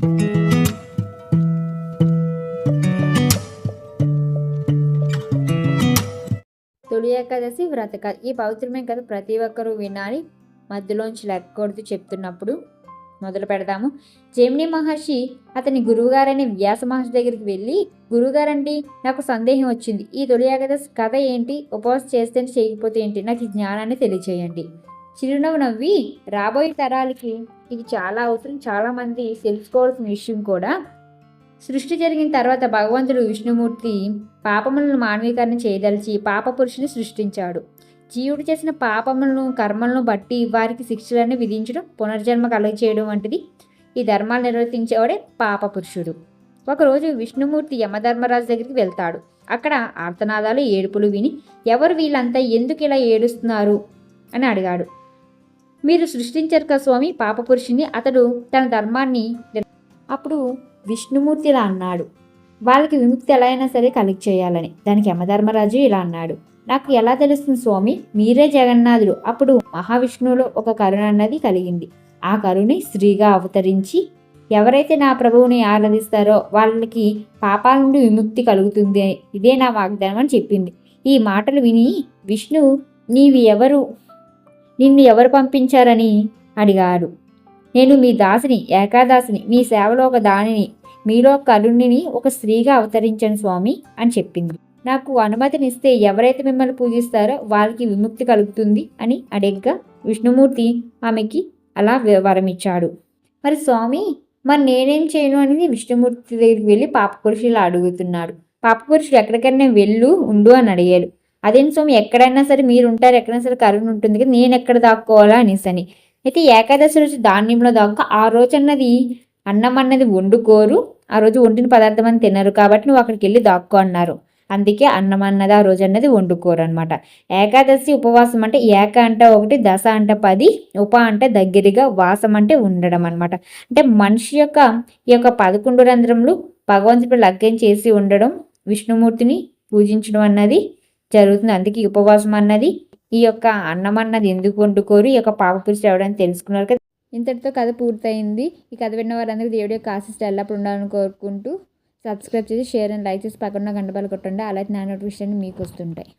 తొలి ఏకాదశి వ్రత కథ ఈ పవిత్రమైన కథ ప్రతి ఒక్కరూ వినాలి. మధ్యలోంచి లెక్కకూడదు చెప్తున్నప్పుడు మొదలు పెడదాము. జేమిని మహర్షి అతని గురువుగారైన వ్యాస మహర్షి దగ్గరికి వెళ్ళి గురువుగారండి నాకు సందేహం వచ్చింది. ఈ తొలి ఏకాదశి కథ ఏంటి? ఉపవాసం చేస్తే చేయకపోతే ఏంటి? నాకు జ్ఞానాన్ని తెలియచేయండి. చిరునవ్వు నవ్వి రాబోయే తరాలకి ఇది చాలా అవసరం. చాలామంది తెలుసుకోవాల్సిన విషయం కూడా సృష్టి జరిగిన తర్వాత భగవంతుడు విష్ణుమూర్తి పాపములను మానవీకరణ చేయదలిచి పాప పురుషుని సృష్టించాడు. జీవుడు చేసిన పాపములను కర్మలను బట్టి వారికి శిక్షలను విధించడం పునర్జన్మ కలుగచేయడం వంటిది. ఈ ధర్మాలు నిర్వర్తించేవాడే పాప పురుషుడు. ఒకరోజు విష్ణుమూర్తి యమధర్మరాజు దగ్గరికి వెళ్తాడు. అక్కడ ఆర్తనాదాలు ఏడుపులు విని ఎవరు వీళ్ళంతా ఎందుకు ఇలా ఏడుస్తున్నారు? అని అడిగాడు. మీరు సృష్టించారు కదా స్వామి పాప పురుషుని అతడు తన ధర్మాన్ని అప్పుడు విష్ణుమూర్తి ఇలా అన్నాడు. వాళ్ళకి విముక్తి ఎలా అయినా సరే కలెక్ట్ చేయాలని. దానికి యమధర్మరాజు ఇలా అన్నాడు. నాకు ఎలా తెలుస్తుంది స్వామి మీరే జగన్నాథుడు. అప్పుడు మహావిష్ణువులో ఒక కరుణ అన్నది కలిగింది. ఆ కరుణి స్త్రీగా అవతరించి ఎవరైతే నా ప్రభువుని ఆరాధిస్తారో వాళ్ళకి పాపాల నుండి విముక్తి కలుగుతుంది ఇదే నా వాగ్దానం అని చెప్పింది. ఈ మాటలు విని విష్ణు నీవి ఎవరు? నిన్ను ఎవరు పంపించారని అడిగాడు. నేను మీ దాసిని ఏకాదాసిని మీ సేవలో ఒక దానిని మీలో కరుణిని ఒక స్త్రీగా అవతరించాను స్వామి అని చెప్పింది. నాకు అనుమతినిస్తే ఎవరైతే మిమ్మల్ని పూజిస్తారో వాళ్ళకి విముక్తి కలుగుతుంది అని అడిగ్గా విష్ణుమూర్తి ఆమెకి అలా వరమిచ్చాడు. మరి స్వామి మరి నేనేం చేయను అనేది విష్ణుమూర్తి దగ్గరికి వెళ్ళి పాపపురుషులు అడుగుతున్నాడు. పాపపురుషుడు ఎక్కడికైనా వెళ్ళు ఉండు అని అడిగాడు అదేం సోమి ఎక్కడైనా సరే మీరు ఉంటారు ఎక్కడైనా సరే కరుణ ఉంటుంది కదా నేను ఎక్కడ దాక్కోవాలా అనేసని అయితే ఏకాదశి రోజు ధాన్యంలో దాక్క ఆ రోజు అన్నది అన్నం అన్నది వండుకోరు ఆ రోజు వండిన పదార్థం అని తినరు కాబట్టి నువ్వు అక్కడికి వెళ్ళి దాక్కో అన్నారు. అందుకే అన్నం అన్నది ఆ రోజు అన్నది వండుకోరు అనమాట ఏకాదశి ఉపవాసం అంటే ఏక అంటే ఒకటి దశ అంటే పది ఉప అంటే దగ్గరగా వాసం అంటే ఉండడం అనమాట అంటే మనిషి యొక్క ఈ యొక్క పదకొండు రంధ్రములు భగవంతుడు లగ్గం చేసి ఉండడం విష్ణుమూర్తిని పూజించడం అన్నది జరుగుతుంది. అందుకే ఈ ఉపవాసం అన్నది ఈ యొక్క అన్నం అన్నది ఎందుకు వండుకోరు? ఈ యొక్క పాపపురుషుడు ఎవడని తెలుసుకున్నారు కదా? ఇంతటితో కథ పూర్తయింది. ఈ కథ విన్న వారందరికీ దేవుడి యొక్క ఆశిస్తూ ఎల్లప్పుడు ఉండాలని కోరుకుంటూ సబ్స్క్రైబ్ చేసి షేర్ అండ్ లైక్ చేసి పక్కన గంటపాలు కొట్టండి. అలాగే నా నోటిఫికేషన్ మీకు వస్తుంటాయి.